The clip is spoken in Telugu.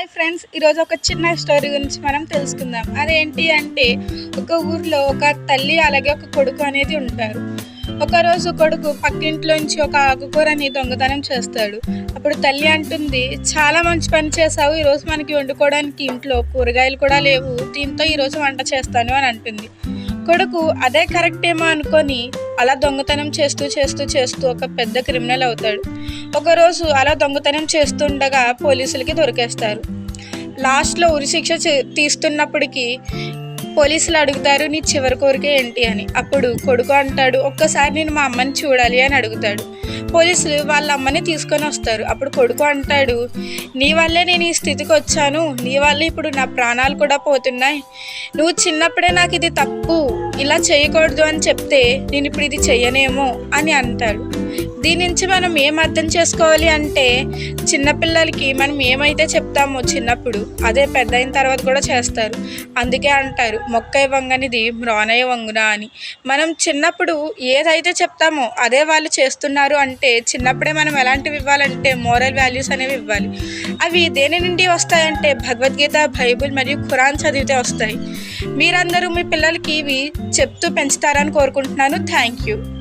హాయ్ ఫ్రెండ్స్ ఈరోజు ఒక చిన్న స్టోరీ గురించి మనం తెలుసుకుందాం. అదేంటి అంటే ఒక ఊర్లో ఒక తల్లి అలాగే ఒక కొడుకు అనేది ఉంటారు. ఒకరోజు కొడుకు పక్కింట్లోంచి ఒక ఆకుకూరని దొంగతనం చేస్తాడు. అప్పుడు తల్లి అంటుంది చాలా మంచి పని చేసావు ఈరోజు మనకి వండుకోవడానికి ఇంట్లో కూరగాయలు కూడా లేవు దీంతో ఈరోజు వంట చేస్తాను అని అంటుంది. కొడుకు అదే కరెక్ట్ ఏమో అనుకొని అలా దొంగతనం చేస్తూ చేస్తూ చేస్తూ ఒక పెద్ద క్రిమినల్ అవుతాడు. ఒకరోజు అలా దొంగతనం చేస్తుండగా పోలీసులకి దొరికేస్తారు. లాస్ట్లో ఉరిశిక్ష చే- తీస్తున్నప్పటికీ పోలీసులు అడుగుతారు నీ చివరి కోరిక ఏంటి? అని. అప్పుడు కొడుకు అంటాడు ఒక్కసారి నేను మా అమ్మని చూడాలి అని అడుగుతాడు. పోలీసులు వాళ్ళ అమ్మని తీసుకొని వస్తారు. అప్పుడు కొడుకు అంటాడు నీ వల్లే నేను ఈ స్థితికి వచ్చాను. నీ వల్ల ఇప్పుడు నా ప్రాణాలు కూడా పోతున్నాయి. నువ్వు చిన్నప్పుడే నాకు ఇది తప్పు. ఇలా చేయకూడదు అని చెప్తే నేను ఇప్పుడు ఇది చెయ్యనేమో అని అంటాడు. దీని నుంచి మనం ఏం అర్థం చేసుకోవాలి అంటే చిన్నపిల్లలకి మనం ఏమైతే చెప్తామో చిన్నప్పుడు అదే పెద్ద అయిన తర్వాత కూడా చేస్తారు. అందుకే అంటారు మొక్క వంగనిది మ్రానయ్య వంగునా అని. మనం చిన్నప్పుడు ఏదైతే చెప్తామో అదే వాళ్ళు చేస్తున్నారు అంటే చిన్నప్పుడే మనం ఎలాంటివి ఇవ్వాలంటే మోరల్ వాల్యూస్ అనేవి ఇవ్వాలి. అవి దేని నుండి వస్తాయంటే భగవద్గీత బైబిల్ మరియు ఖురాన్ చదివితే వస్తాయి. మీరందరూ మీ పిల్లలకి ఇవి చెప్తూ పెంచుతారని కోరుకుంటున్నాను. Thank you.